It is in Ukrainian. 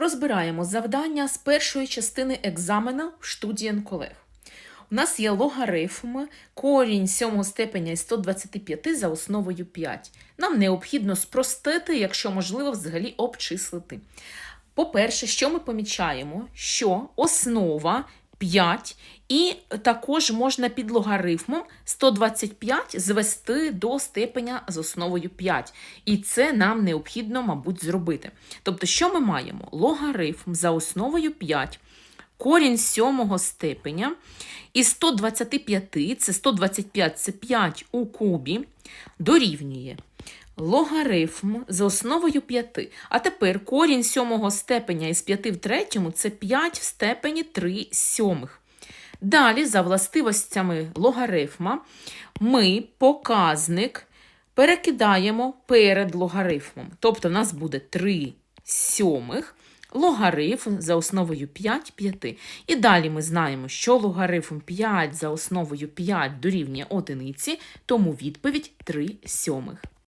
Розбираємо завдання з першої частини екзамена в Штудієн-колег. У нас є логарифм, корінь сьомого степеня із 125 за основою 5. Нам необхідно спростити, якщо можливо, взагалі обчислити. По-перше, що ми помічаємо? Що основа 5, і також можна під логарифмом 125 звести до степеня з основою 5. І це нам необхідно, мабуть, зробити. Тобто, що ми маємо? Логарифм за основою 5, корінь сьомого степеня, і 125, це 125 це 5 у кубі, дорівнює логарифм за основою 5. А тепер корінь сьомого степеня із 5 в третьому це 5 в степені 3 сьомих. Далі, за властивостями логарифма, ми показник перекидаємо перед логарифмом. Тобто, в нас буде 3 сьомих. Логарифм за основою 5 5. І далі ми знаємо, що логарифм 5 за основою 5 дорівнює одиниці, тому відповідь 3 сьомих.